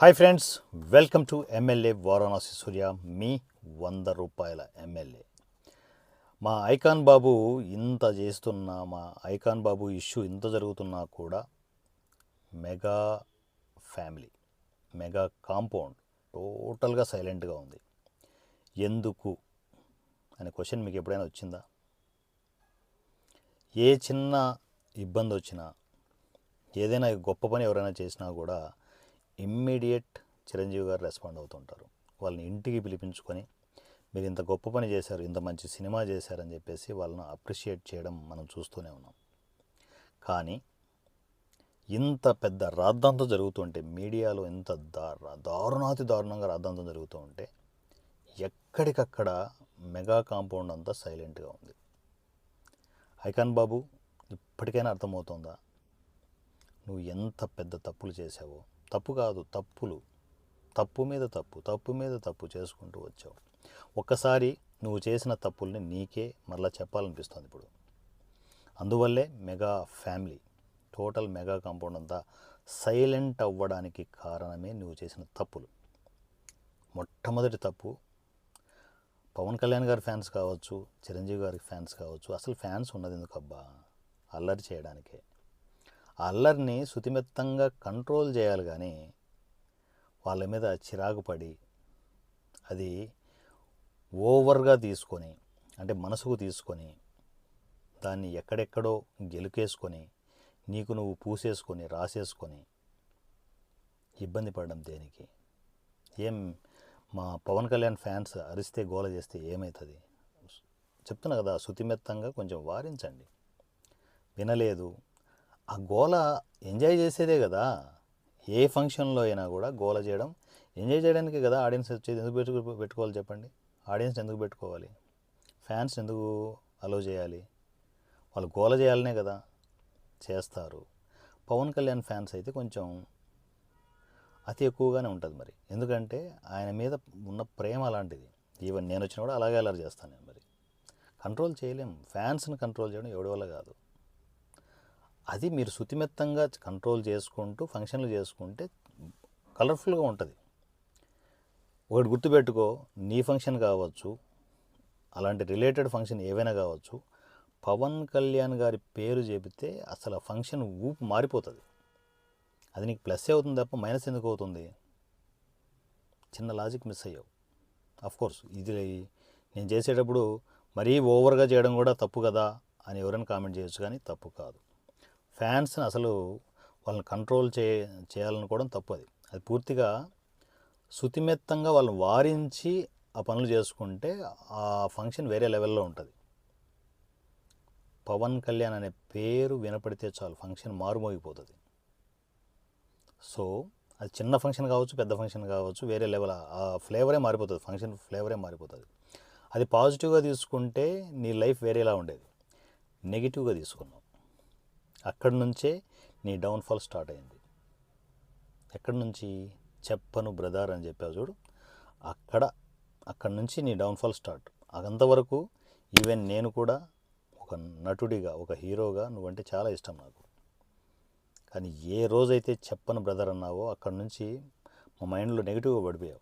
Hi friends welcome to MLA Varanasi Surya మీ వంద రూపాయల MLA మా ఐకాన్ బాబు ఇంత చేస్తున్నా మా ఐకాన్ బాబు ఇష్యూ ఇంత జరుగుతున్నా కూడా మెగా ఫ్యామిలీ మెగా కాంపౌండ్ టోటల్గా సైలెంట్గా ఉంది. ఎందుకు అనే క్వశ్చన్ మీకు ఎప్పుడైనా వచ్చిందా? ఏ చిన్న ఇబ్బంది వచ్చినా ఏదైనా గొప్ప పని ఎవరైనా చేసినా కూడా ఇమ్మీడియట్ చిరంజీవి గారు రెస్పాండ్ అవుతుంటారు. వాళ్ళని ఇంటికి పిలిపించుకొని మీరు ఇంత గొప్ప పని చేశారు ఇంత మంచి సినిమా చేశారని చెప్పేసి వాళ్ళని అప్రిషియేట్ చేయడం మనం చూస్తూనే ఉన్నాం. కానీ ఇంత పెద్ద రాద్ధాంతం జరుగుతుంటే మీడియాలో ఇంత దారు దారుణాతి దారుణంగా రాద్ధాంతం జరుగుతూ ఉంటే ఎక్కడికక్కడ మెగా కాంపౌండ్ అంతా సైలెంట్గా ఉంది. ఐకాన్ బాబు ఇప్పటికైనా అర్థమవుతుందా? నువ్వు ఎంత పెద్ద తప్పులు చేసావో తప్పు కాదు తప్పులు. తప్పు మీద తప్పు తప్పు మీద తప్పు చేసుకుంటూ వచ్చావు. ఒక్కసారి నువ్వు చేసిన తప్పుల్ని నీకే మరలా చెప్పాలనిపిస్తుంది ఇప్పుడు. అందువల్లే mega family total mega compound అంతా సైలెంట్ అవ్వడానికి కారణమే నువ్వు చేసిన తప్పులు. మొట్టమొదటి తప్పు పవన్ కళ్యాణ్ గారి ఫ్యాన్స్ కావచ్చు చిరంజీవి గారి ఫ్యాన్స్ కావచ్చు అసలు ఫ్యాన్స్ ఉన్నది ఎందుకబ్బా? అల్లరి చేయడానికే. అల్లరిని శుతిమెత్తంగా కంట్రోల్ చేయాలి కానీ వాళ్ళ మీద చిరాకు పడి అది ఓవర్గా తీసుకొని అంటే మనసుకు తీసుకొని దాన్ని ఎక్కడెక్కడో గెలుకేసుకొని నీకు నువ్వు పూసేసుకొని రాసేసుకొని ఇబ్బంది పడడం దేనికి? ఏం మా పవన్ కళ్యాణ్ ఫ్యాన్స్ అరిస్తే గోల చేస్తే ఏమవుతుంది చెప్తున్నా కదా శుతిమెత్తంగా కొంచెం వారించండి. వినలేదు. ఆ గోల ఎంజాయ్ చేసేదే కదా. ఏ ఫంక్షన్లో అయినా కూడా గోల చేయడం. ఎంజాయ్ చేయడానికి కదా ఆడియన్స్ వచ్చేది. ఎందుకు పెట్టు పెట్టుకోవాలి చెప్పండి. ఆడియన్స్ ఎందుకు పెట్టుకోవాలి? ఫ్యాన్స్ ఎందుకు అలో చేయాలి? వాళ్ళు గోల చేయాలనే కదా చేస్తారు. పవన్ కళ్యాణ్ ఫ్యాన్స్ అయితే కొంచెం అతి ఎక్కువగానే ఉంటుంది మరి. ఎందుకంటే ఆయన మీద ఉన్న ప్రేమ అలాంటిది. ఈవెన్ నేను వచ్చినా కూడా అలాగే అలర్ చేస్తాను నేను మరి. కంట్రోల్ చేయలేం. ఫ్యాన్స్ని కంట్రోల్ చేయడం ఎవడి వల్ల కాదు. అది మీరు శుతిమెత్తంగా కంట్రోల్ చేసుకుంటూ ఫంక్షన్లు చేసుకుంటే కలర్ఫుల్గా ఉంటుంది. ఒకటి గుర్తుపెట్టుకో నీ ఫంక్షన్ కావచ్చు అలాంటి రిలేటెడ్ ఫంక్షన్ ఏవైనా కావచ్చు పవన్ కళ్యాణ్ గారి పేరు చెబితే అసలు ఆ ఫంక్షన్ ఊపు మారిపోతుంది. అది నీకు ప్లస్ అవుతుంది తప్ప మైనస్ ఎందుకు అవుతుంది? చిన్న లాజిక్ మిస్ అయ్యావు. కోర్స్ ఇది నేను చేసేటప్పుడు మరీ ఓవర్గా చేయడం కూడా తప్పు కదా అని ఎవరైనా కామెంట్ చేయొచ్చు కానీ తప్పు కాదు. ఫ్యాన్స్ని అసలు వాళ్ళని కంట్రోల్ చే చేయాలనుకోవడం తప్పు అది. అది పూర్తిగా శుతిమెత్తంగా వాళ్ళని వారించి ఆ పనులు చేసుకుంటే ఆ ఫంక్షన్ వేరే లెవెల్లో ఉంటుంది. పవన్ కళ్యాణ్ అనే పేరు వినపడితే చాలు ఫంక్షన్ మారుమోగిపోతుంది. సో అది చిన్న ఫంక్షన్ కావచ్చు పెద్ద ఫంక్షన్ కావచ్చు వేరే లెవెల్ ఆ ఫ్లేవరే మారిపోతుంది. ఫంక్షన్ ఫ్లేవరే మారిపోతుంది. అది పాజిటివ్గా తీసుకుంటే నీ లైఫ్ వేరేలా ఉండేది. నెగిటివ్గా తీసుకున్నావు. అక్కడి నుంచే నీ డౌన్ఫాల్ స్టార్ట్ అయింది. ఎక్కడి నుంచి? చెప్పను బ్రదర్ అని చెప్పావు చూడు. అక్కడ అక్కడి నుంచి నీ డౌన్ఫాల్ స్టార్ట్. అంతవరకు ఈవెన్ నేను కూడా ఒక నటుడిగా ఒక హీరోగా నువ్వంటే చాలా ఇష్టం నాకు. కానీ ఏ రోజైతే చెప్పను బ్రదర్ అన్నావో అక్కడి నుంచి మా మైండ్లో నెగిటివ్గా పడిపోయావు.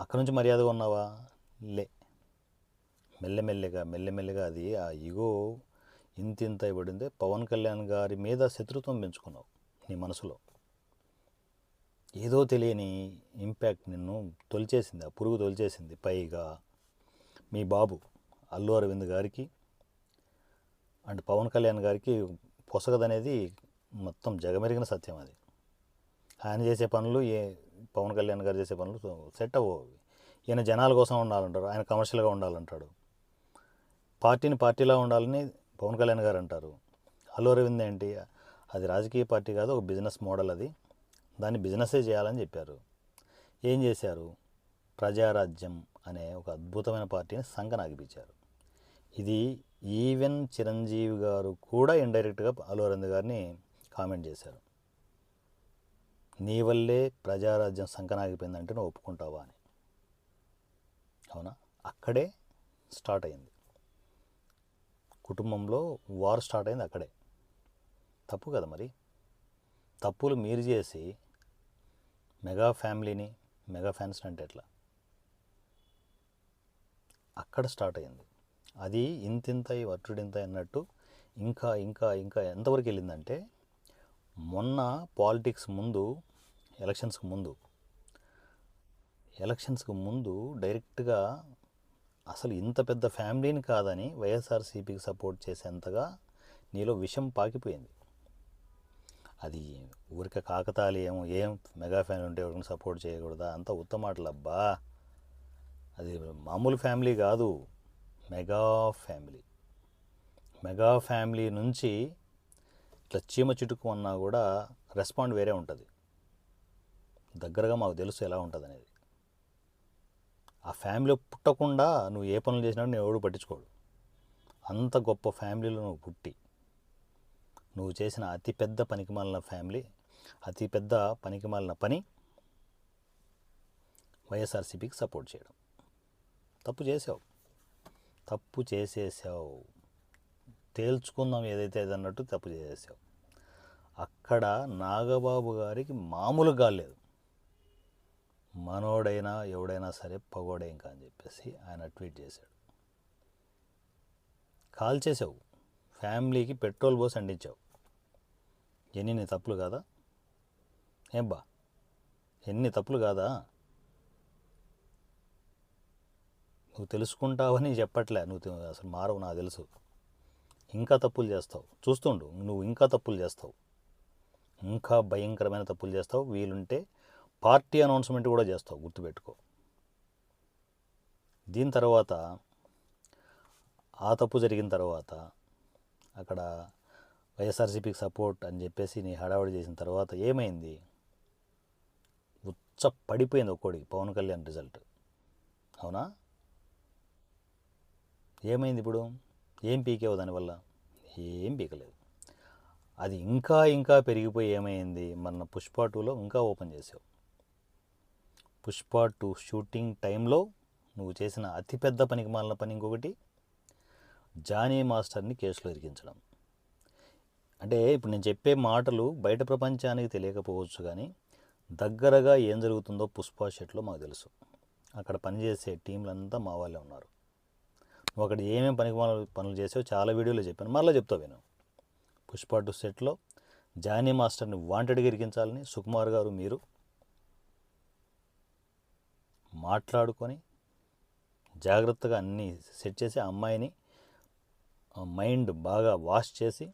అక్కడి నుంచి మర్యాదగా ఉన్నావా? లే. మెల్లమెల్లగా మెల్లమెల్లగా అది ఆ ఈగో ఇంత ఇంత అయిపడిందే పవన్ కళ్యాణ్ గారి మీద శత్రుత్వం పెంచుకున్నావు నీ మనసులో. ఏదో తెలియని ఇంపాక్ట్ నిన్ను తొలిచేసింది ఆ పురుగు తొలిచేసింది. పైగా మీ బాబు అల్లు అరవింద్ గారికి అండ్ పవన్ కళ్యాణ్ గారికి పొసగదనేది మొత్తం జగమెరిగిన సత్యం అది. ఆయన చేసే పనులు ఏ పవన్ కళ్యాణ్ గారు చేసే పనులు సెట్ అవ్వవు. ఈయన జనాల కోసం ఉండాలంటారు ఆయన కమర్షియల్గా ఉండాలంటాడు. పార్టీని పార్టీలా ఉండాలని పవన్ కళ్యాణ్ గారు అంటారు అల్లు అరవింద్ ఏంటి? అది రాజకీయ పార్టీ కాదు ఒక బిజినెస్ మోడల్ అది. దాన్ని బిజినెసే చేయాలని చెప్పారు. ఏం చేశారు? ప్రజారాజ్యం అనే ఒక అద్భుతమైన పార్టీని సంకనాగిపించారు ఇది ఈవెన్ చిరంజీవి గారు కూడా ఇండైరెక్ట్గా అల్లు అరవింద్ గారిని కామెంట్ చేశారు. నీ వల్లే ప్రజారాజ్యం సంకనాగిపోయిందంటే నువ్వు ఒప్పుకుంటావా అని. అవునా? అక్కడే స్టార్ట్ అయింది. కుటుంబంలో వార్ స్టార్ట్ అయింది అక్కడే. తప్పు కదా మరి? తప్పులు మీరు చేసి మెగా ఫ్యామిలీని మెగా ఫ్యాన్స్ అంటే ఎట్లా? అక్కడ స్టార్ట్ అయింది. అది ఇంతింత వట్టుడింత అన్నట్టు ఇంకా ఇంకా ఇంకా ఎంతవరకు వెళ్ళిందంటే మొన్న పాలిటిక్స్ ముందు ఎలక్షన్స్కి ముందు ఎలక్షన్స్కి ముందు డైరెక్ట్గా అసలు ఇంత పెద్ద ఫ్యామిలీని కాదని వైఎస్ఆర్సీపీకి సపోర్ట్ చేసేంతగా నీలో విషం పాకిపోయింది. అది ఊరిక కాకతాళి ఏమో ఏం మెగా ఫ్యామిలీ ఉంటే ఎవరికైనా సపోర్ట్ చేయకూడదా? అంత ఉత్తమాటలబ్బా అది మామూలు ఫ్యామిలీ కాదు మెగా ఫ్యామిలీ. మెగా ఫ్యామిలీ నుంచి ఇట్లా చీమ చిటుకు అన్నా కూడా రెస్పాండ్ వేరే ఉంటుంది. దగ్గరగా మాకు తెలుసు ఎలా ఉంటుంది అనేది ఆ ఫ్యామిలీ పుట్టకుండా నువ్వు ఏ పనులు చేసినా నేను ఎవడు పట్టించుకోడు. అంత గొప్ప ఫ్యామిలీలో నువ్వు పుట్టి నువ్వు చేసిన అతిపెద్ద పనికిమాలిన ఫ్యామిలీ అతిపెద్ద పనికిమాలిన పని వైఎస్ఆర్సీపీకి సపోర్ట్ చేయడం. తప్పు చేసావు. తప్పు చేసేసావు. తేల్చుకుందాం ఏదైతే అన్నట్టు తప్పు చేసేసావు. అక్కడ నాగబాబు గారికి మామూలు కాలేదు. మనోడైనా ఎవడైనా సరే పగోడే ఇంకా అని చెప్పేసి ఆయన ట్వీట్ చేశాడు. కాల్ చేసావు ఫ్యామిలీకి పెట్రోల్ పోసి అంటించావు. ఎన్ని తప్పులు కాదా? ఏం బా? ఎన్ని తప్పులు కాదా? నువ్వు తెలుసుకుంటావని చెప్పట్లే. నువ్వు అసలు మారవు నాకు తెలుసు. ఇంకా తప్పులు చేస్తావు. చూస్తుండు. నువ్వు ఇంకా తప్పులు చేస్తావు. ఇంకా భయంకరమైన తప్పులు చేస్తావు. వీలుంటే పార్టీ అనౌన్స్మెంట్ కూడా చేస్తావు గుర్తుపెట్టుకో. దీని తర్వాత ఆ తప్పు జరిగిన తర్వాత అక్కడ వైఎస్ఆర్సీపీకి సపోర్ట్ అని చెప్పేసి నీ హడావుడి చేసిన తర్వాత ఏమైంది? ఉచ్చ పడిపోయింది ఒక్కోడికి పవన్ కళ్యాణ్ రిజల్ట్. అవునా? ఏమైంది ఇప్పుడు? ఏం పీకేవు దానివల్ల? ఏం పీకలేదు. అది ఇంకా ఇంకా పెరిగిపోయి ఏమైంది? మన పుష్ప టూలో ఇంకా ఓపెన్ చేసావు. పుష్ప టూ షూటింగ్ టైంలో నువ్వు చేసిన అతిపెద్ద పనికి మాలిన పని ఇంకొకటి జానీ మాస్టర్ని కేసులో ఇరికించడం. అంటే ఇప్పుడు నేను చెప్పే మాటలు బయట ప్రపంచానికి తెలియకపోవచ్చు కానీ దగ్గరగా ఏం జరుగుతుందో పుష్ప షెట్లో మాకు తెలుసు. అక్కడ పనిచేసే టీంలంతా మా వాళ్ళే ఉన్నారు. నువ్వు అక్కడ ఏమేమి పనికి పనులు చేసావో చాలా వీడియోలో చెప్పాను. మరలా చెప్తావు నేను పుష్ప టూ సెట్లో జానీ మాస్టర్ని వాంటెడ్గా ఇరికించాలని సుకుమార్ గారు మీరు మాట్లాడుకొని జాగ్రత్తగా అన్నీ సెట్ చేసి ఆ అమ్మాయిని మైండ్ బాగా వాష్ చేసి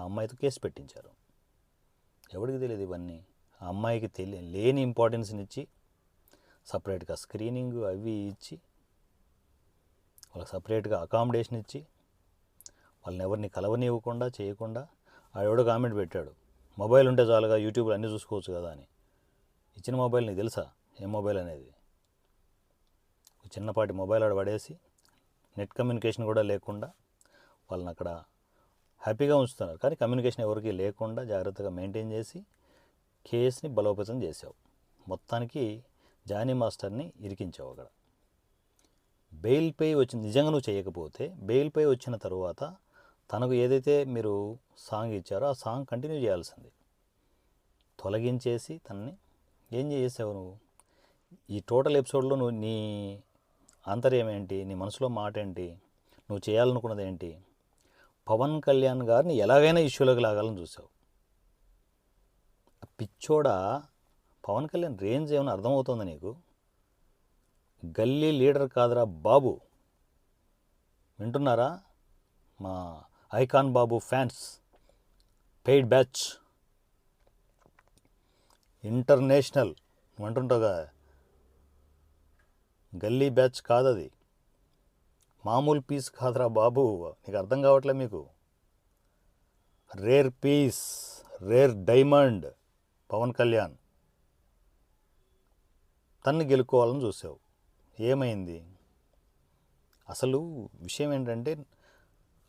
ఆ అమ్మాయితో కేసు పెట్టించారు. ఎవరికి తెలియదు ఇవన్నీ? ఆ అమ్మాయికి తెలియ లేని ఇంపార్టెన్స్ని ఇచ్చి సపరేట్గా స్క్రీనింగ్ అవి ఇచ్చి వాళ్ళకి సపరేట్గా అకామిడేషన్ ఇచ్చి వాళ్ళని ఎవరిని కలవనివ్వకుండా చేయకుండా ఆడెవడో కామెంట్ పెట్టాడు. మొబైల్ ఉంటే చాలుగా యూట్యూబ్లో అన్నీ చూసుకోవచ్చు కదా అని. ఇచ్చిన మొబైల్ నీకు తెలుసా? ఏ మొబైల్ అనేది. ఒక చిన్నపాటి మొబైల్ ఆడ పడేసి నెట్ కమ్యూనికేషన్ కూడా లేకుండా వాళ్ళని అక్కడ హ్యాపీగా ఉంచుతున్నారు. కానీ కమ్యూనికేషన్ ఎవరికి లేకుండా జాగ్రత్తగా మెయింటైన్ చేసి కేసుని బలోపేతం చేసావు. మొత్తానికి జానీ మాస్టర్ని ఇరికించావు అక్కడ. బెయిల్ పే వచ్చి నిజంగా నువ్వు చేయకపోతే బెయిల్ పే వచ్చిన తర్వాత తనకు ఏదైతే మీరు సాంగ్ ఇచ్చారో ఆ సాంగ్ కంటిన్యూ చేయాల్సింది. తొలగించేసి తనని ఏం చేసావు నువ్వు? ఈ టోటల్ ఎపిసోడ్లో నువ్వు నీ ఆంతర్యం ఏంటి నీ మనసులో మాట ఏంటి నువ్వు చేయాలనుకున్నది ఏంటి పవన్ కళ్యాణ్ గారిని ఎలాగైనా ఇష్యూలోకి లాగాలని చూసావు. పిచ్చోడ పిచ్చోడా పవన్ కళ్యాణ్ రేంజ్ ఏమైనా అర్థమవుతుందా నీకు? గల్లీ లీడర్ కాదురా బాబు. వింటున్నారా? మా ఐకాన్ బాబు ఫ్యాన్స్. Paid batch. ఇంటర్నేషనల్. నువ్వు అంటుంటావుగా గల్లీ బ్యాచ్ కాదది. మామూలు పీస్ కాదురా బాబు. నీకు అర్థం కావట్లే మీకు? Rare piece rare diamond Pawan Kalyan. తన్ని గెలుకోవాలని చూసావు. ఏమైంది? అసలు విషయం ఏంటంటే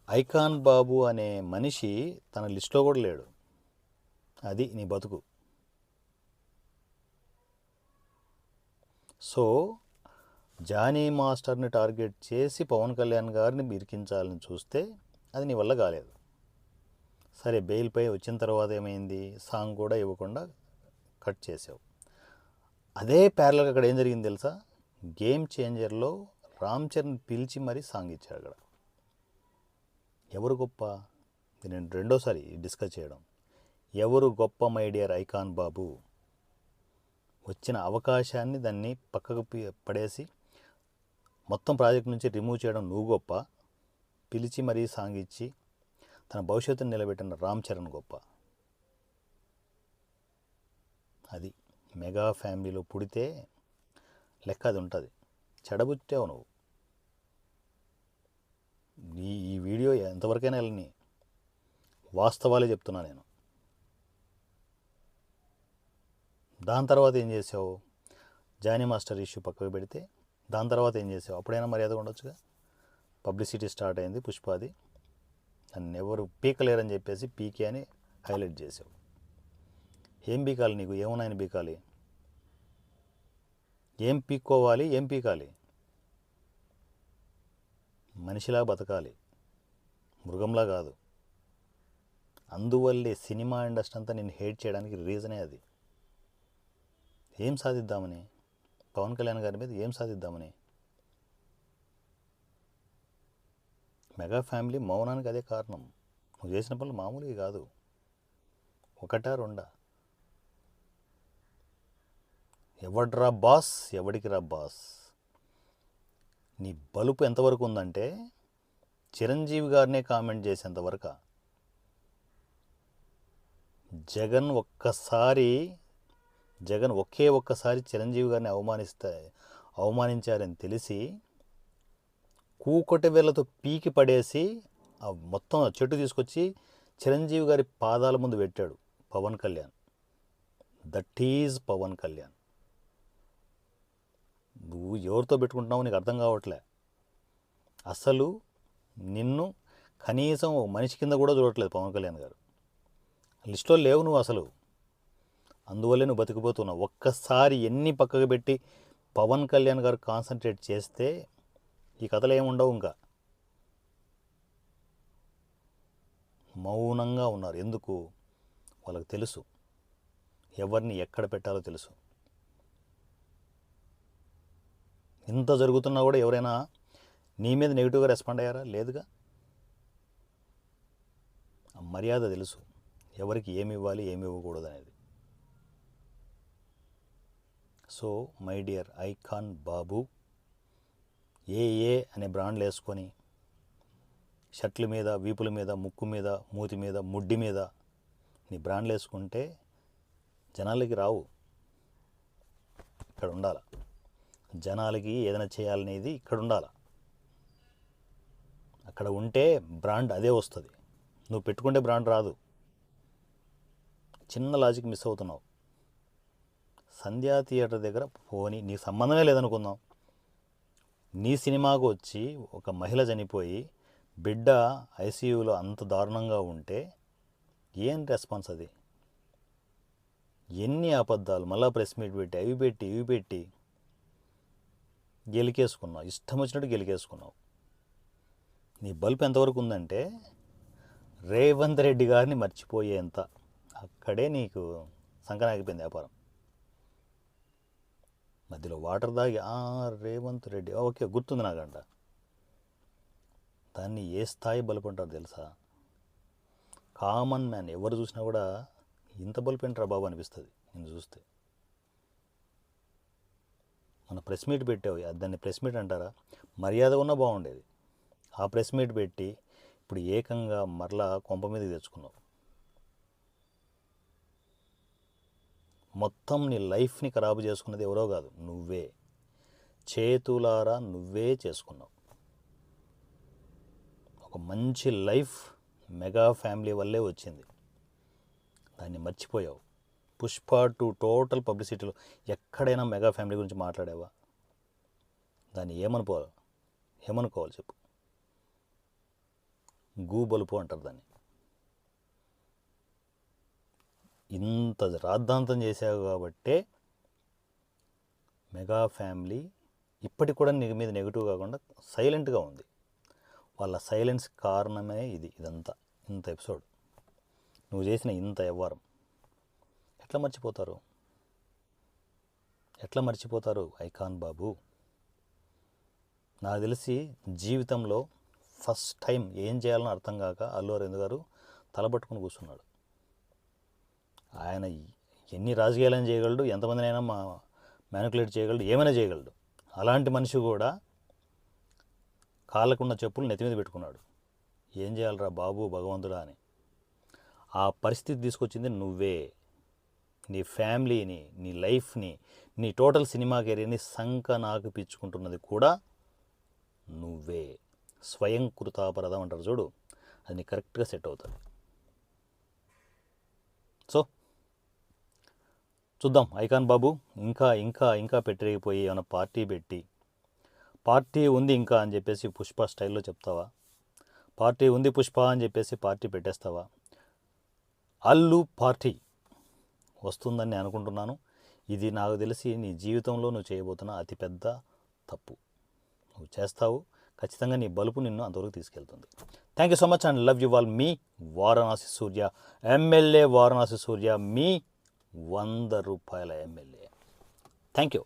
ఐకాన్ బాబు అనే మనిషి తన లిస్టులో కూడా లేడు. అది నీ బతుకు. సో జానీ మాస్టర్ని టార్గెట్ చేసి పవన్ కళ్యాణ్ గారిని బిరికించాలని చూస్తే అది నీ వల్ల కాలేదు. సరే బెయిల్పై వచ్చిన తర్వాత ఏమైంది? సాంగ్ కూడా ఇవ్వకుండా కట్ చేసావు. అదే ప్యారల్గా అక్కడ ఏం జరిగింది తెలుసా? గేమ్ చేంజర్లో రామ్ చరణ్ పిలిచి మరీ సాంగ్ ఇచ్చాడు అక్కడ. ఎవరు గొప్ప? నేను రెండోసారి డిస్కస్ చేయడం. ఎవరు గొప్ప మై డియర్ ఐకాన్ బాబు? వచ్చిన అవకాశాన్ని దాన్ని పక్కకు పడేసి మొత్తం ప్రాజెక్ట్ నుంచి రిమూవ్ చేయడం నువ్వు గొప్ప. పిలిచి మరీ సాంగ్ ఇచ్చి తన భవిష్యత్తును నిలబెట్టిన రామ్ చరణ్ గొప్ప. అది మెగా ఫ్యామిలీలో పుడితే లెక్క అది ఉంటుంది. చెడబుచ్చావు నువ్వు. ఈ ఈ వీడియో ఎంతవరకైనా వెళ్ళని. వాస్తవాలే చెప్తున్నా నేను. దాని తర్వాత ఏం చేసావు? జానీ మాస్టర్ ఇష్యూ పక్కకు పెడితే దాని తర్వాత ఏం చేసావు? అప్పుడైనా మర్యాద ఉండొచ్చుగా? పబ్లిసిటీ స్టార్ట్ అయింది పుష్పాది. నన్ను ఎవరు పీకలేరని చెప్పేసి పీకే అని హైలైట్ చేసావు. ఏం పీకాలి నీకు? ఏమున్నాయని పీకాలి? ఏం పీక్కోవాలి? ఏం పీకాలి? మనిషిలా బతకాలి. మృగంలా కాదు. అందువల్లే సినిమా ఇండస్ట్రీ అంతా నేను హేట్ చేయడానికి రీజనే అది. ఏం సాధిద్దామని? పవన్ కళ్యాణ్ గారి మీద ఏం సాధిద్దామని? మెగా ఫ్యామిలీ మౌనానికి అదే కారణం. నువ్వు చేసిన పనులు మామూలుగా కాదు. ఒకటా రెండా? ఎవడ్రా బాస్ ఎవడికి రా బాస్? నీ బలుపు ఎంతవరకు ఉందంటే చిరంజీవి గారినే కామెంట్ చేసేంతవరకు జగన్ ఒక్కసారి జగన్ ఒకే ఒక్కసారి చిరంజీవి గారిని అవమానిస్తే అవమానించారని తెలిసి కూకొట వేళ్ళతో పీకి పడేసి ఆ మొత్తం చెట్టు తీసుకొచ్చి చిరంజీవి గారి పాదాల ముందు పెట్టాడు Pawan Kalyan. That is Pawan Kalyan. నువ్వు ఎవరితో పెట్టుకుంటున్నావు నీకు అర్థం కావట్లే. అసలు నిన్ను కనీసం ఒక మనిషి కింద కూడా చూడట్లేదు పవన్ కళ్యాణ్ గారు. లిస్టులో లేవు నువ్వు అసలు. అందువల్లే నువ్వు బతికిపోతున్నావు. ఒక్కసారి ఎన్ని పక్కకు పెట్టి పవన్ కళ్యాణ్ గారు కాన్సన్ట్రేట్ చేస్తే ఈ కథలు ఏమి ఉండవు ఇంకా. మౌనంగా ఉన్నారు. ఎందుకు? వాళ్ళకి తెలుసు. ఎవరిని ఎక్కడ పెట్టాలో తెలుసు. ఇంత జరుగుతున్నా కూడా ఎవరైనా నీ మీద నెగిటివ్గా రెస్పాండ్ అయ్యారా? లేదుగా. ఆ మర్యాద తెలుసు. ఎవరికి ఏమి ఇవ్వాలి ఏమి ఇవ్వకూడదు అనేది. సో మై డియర్ ఐకాన్ బాబు ఏ ఏ అనే బ్రాండ్లు వేసుకొని షర్ట్ల మీద వీపుల మీద ముక్కు మీద మూతి మీద ముడ్డి మీద నీ బ్రాండ్లు వేసుకుంటే జనాలకి రావు. ఇక్కడ ఉండాల. జనాలకి ఏదైనా చేయాలనేది ఇక్కడ ఉండాల. అక్కడ ఉంటే బ్రాండ్ అదే వస్తుంది. నువ్వు పెట్టుకుంటే బ్రాండ్ రాదు. చిన్న లాజిక్ మిస్ అవుతున్నావు. సంధ్యా థియేటర్ దగ్గర పోని నీకు సంబంధమే లేదనుకుందాం. నీ సినిమాకు వచ్చి ఒక మహిళ చనిపోయి బిడ్డ ఐసీయూలో అంత దారుణంగా ఉంటే ఏం రెస్పాన్స్ అది? ఎన్ని అబద్ధాలు మళ్ళా ప్రెస్ మీట్ పెట్టి అవి పెట్టి ఇవి పెట్టి గెలికేసుకున్నావు. ఇష్టం వచ్చినట్టు గెలికేసుకున్నావు. నీ బల్బ్ ఎంతవరకు ఉందంటే రేవంత్ రెడ్డి గారిని మర్చిపోయేంత. అక్కడే నీకు సంకనాగిపోయింది వ్యాపారం. మధ్యలో వాటర్ దాగి "ఆ, రేవంత్ రెడ్డి ఓకే గుర్తుంది నాకంట దాన్ని ఏ స్థాయి బలుపు అంటారు తెలుసా? కామన్ మ్యాన్ ఎవరు చూసినా కూడా ఇంత బలుపు ఏంట్రా బాబు అనిపిస్తుంది నేను చూస్తే. మన ప్రెస్ మీట్ పెట్టావు అది దాన్ని ప్రెస్ మీట్ అంటారా? మర్యాద ఉన్నా బాగుండేది. ఆ ప్రెస్ మీట్ పెట్టి ఇప్పుడు ఏకంగా మరలా కొంప మీద తెచ్చుకున్నావు. మొత్తం నీ లైఫ్ని ఖరాబు చేసుకున్నది ఎవరో కాదు నువ్వే. చేతులారా నువ్వే చేసుకున్నావు. ఒక మంచి లైఫ్ మెగా ఫ్యామిలీ వల్లే వచ్చింది. దాన్ని మర్చిపోయావు. పుష్ప టు టోటల్ పబ్లిసిటీలో ఎక్కడైనా మెగా ఫ్యామిలీ గురించి మాట్లాడావా? దాన్ని ఏమనుకోవాలి? ఏమనుకోవాలి చెప్పు. గూబలుపు అంటారు దాన్ని. ఇంత రాద్ధాంతం చేశావు కాబట్టే మెగా ఫ్యామిలీ ఇప్పటికి కూడా నీ మీద నెగిటివ్ కాకుండా సైలెంట్గా ఉంది. వాళ్ళ సైలెన్స్ కారణమే ఇది ఇదంతా ఇంత ఎపిసోడ్. నువ్వు చేసిన ఇంత వ్యవహారం. ఎట్లా మర్చిపోతారు? ఎట్లా మర్చిపోతారు ఐకాన్ బాబు? నాకు తెలిసి జీవితంలో ఫస్ట్ టైం ఏం చేయాలని అర్థం కాక అల్లు అరవింద్ గారు తలబట్టుకుని కూర్చున్నాడు. ఆయన ఎన్ని రాజకీయాలను చేయగలడు ఎంతమందినైనా మా మ్యానికులేట్ చేయగలడు ఏమైనా చేయగలడు. అలాంటి మనిషి కూడా కాళ్ళకున్న చెప్పులు నెత్తి మీద పెట్టుకున్నాడు. ఏం చేయాలరా బాబు భగవంతుడా అని. ఆ పరిస్థితి తీసుకొచ్చింది నువ్వే. నీ ఫ్యామిలీని నీ లైఫ్ని నీ టోటల్ సినిమా కెరీర్ని సంక నాకు పిచ్చుకుంటున్నది కూడా నువ్వే. స్వయం కృతాపరదం అంటారు చూడు అది నీకు కరెక్ట్గా సెట్ అవుతుంది. సో చూద్దాం. ఐకాన్ బాబు ఇంకా ఇంకా ఇంకా పెట్టిరిగిపోయి ఏమైనా పార్టీ పెట్టి పార్టీ ఉంది ఇంకా అని చెప్పేసి పుష్ప స్టైల్లో చెప్తావా? పార్టీ ఉంది పుష్ప అని చెప్పేసి పార్టీ పెట్టేస్తావా? అల్లు పార్టీ వస్తుందని నేను అనుకుంటున్నాను. ఇది నాకు తెలిసి నీ జీవితంలో నువ్వు చేయబోతున్న అతిపెద్ద తప్పు. నువ్వు చేస్తావు. ఖచ్చితంగా నీ బలుపు నిన్ను అంతవరకు తీసుకెళ్తుంది. Thank you so much and love you all me Varanasi Surya MLA Varanasi Surya మీ వంద రూపాయల ఎమ్మెల్యే థ్యాంక్ యూ